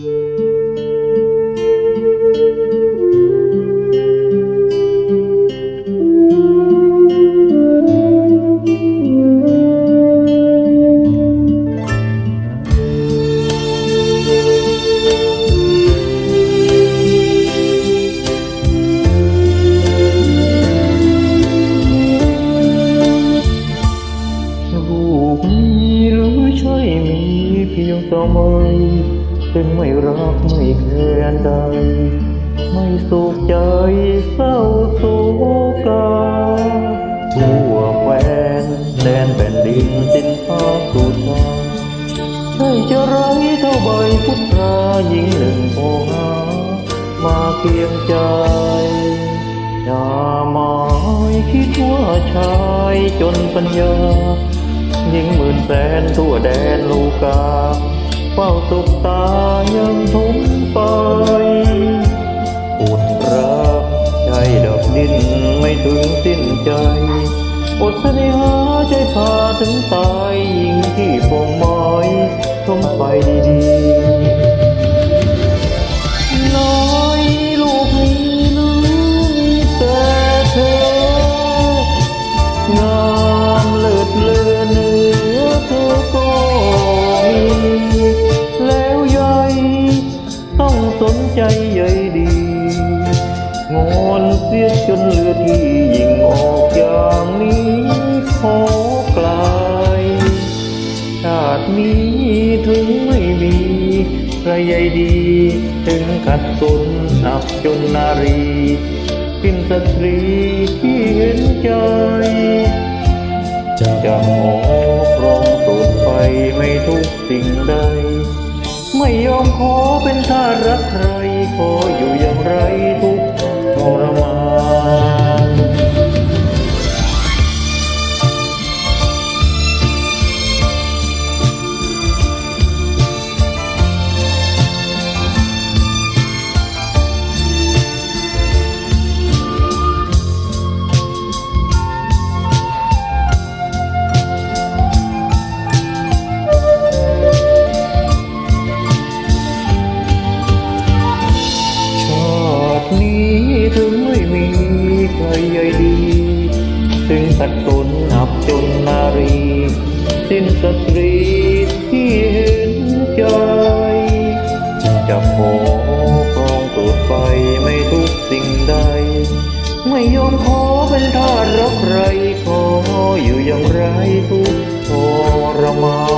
ลูกมีหรือใช่มีเพียงสมัย ถึงไม่รักไม่แคร์ใด ไม่สุขใจเศร้าโศกาทั่วแควนแดนแผ่นดินสิ้นฟ้าสุดาใช่จะไรเท่าใบพุทราหญิงหนึ่งโอหามาเคียงใจอย่าหมายคิดว่าชายจนปัญญายิ่งหมื่นแสนทั่วแดนลูกา ฝ้าสุกตายังทุมไปอดรักใจดับดินไม่ถึงสิ้นใจอดเสน่หาใจพาถึงตายยิ่งที่ปองไม้ชมไปดี ใจใยดีงอนเสียจนเลือที่ยิ่งออกอย่างนี้ขอกลายชาตินี้ถึงไม่มีใครใหญ่ดี ถึงขัดสนอับจนนารีสิ้นสตรีที่เห็นใจ จะหอครองสุดไปไม่ทุกสิ่งใด ไม่ยอมขอเป็นทาสรักใครขออยู่อย่างไร ถึงขัดสนอับจนนารี สิ้นสตรีที่เห็นใจ จะขอครองตัวไปไม่ทุกสิ่งใด ไม่ยอมขอเป็นทาสรักใครขออยู่อย่างไรทุกขรมา